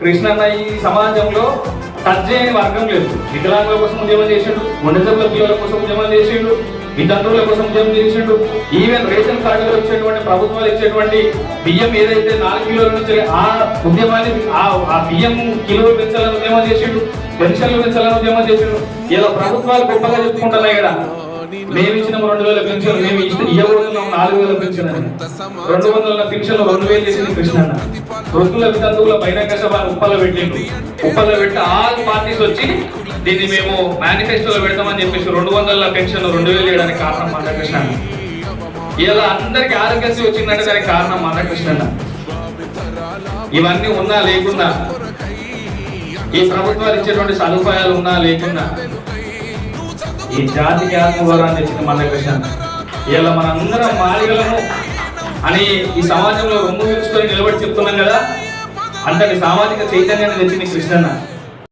కృష్ణన్న ఈ సమాజంలో టచ్ చేయని వర్గం లేదు. వికలాంగుల కోసం ఉద్యమం చేసిండు గుండెజబ్బుల పిల్లల కోసం ఉద్యమం చేసిండు వితంతువుల కోసం ఉద్యమం చేసిండు. ఈవెన్ రేషన్ కార్డులో ఇచ్చేటువంటి ప్రభుత్వాలు ఇచ్చేటువంటి బియ్యం ఏదైతే నాలుగు కిలోల నుంచి ఆ ఉద్యమాన్ని ఆ బియ్యం కిలో పెంచాలని ఉద్యమం చేసిండు పెన్షన్లు పెంచాలని ఉద్యమం చేసిండు. ఇలా ప్రభుత్వాలు గొప్పగా చెప్పుకుంటున్నాయి కదా. మేము ఇచ్చిన రెండు వేల పెన్షన్ మేము ఇవ్వబోతున్నాం నాలుగు వేల పెన్షన్ రెండు వందల పెన్షన్ రెండు వేలు చేసింది కృష్ణ వృద్ధుల వితంతువుల బహిరంగ సభ ఉప్పల్లో పెట్టిండు. ఉప్పల్లో పెట్టి ఆల్ పార్టీస్ వచ్చి దీన్ని మేము మేనిఫెస్టోలో పెడతామని చెప్పేసి రెండు వందల పెన్షన్ రెండు వేలు చేయడానికి కారణం మందకృష్ణ ఇలా అందరికి ఆరోగ్యశ్రీ వచ్చిందంటే దానికి కారణం మందకృష్ణ ఇవన్నీ ఉన్నా లేకున్నా ఈ ప్రభుత్వాలు ఇచ్చేటువంటి సదుపాయాలు ఉన్నా లేకున్నా ఈ జాతికి ఆత్మవరాన్ని ఇచ్చిన మందకృష్ణ ఇలా మనందరం మాదిగలను అని ఈ సమాజంలో రొమ్ము పిలుచుకొని నిలబడి చెప్తున్నాం కదా. అంతటి సామాజిక చైతన్యాన్ని తెచ్చింది కృష్ణన్న.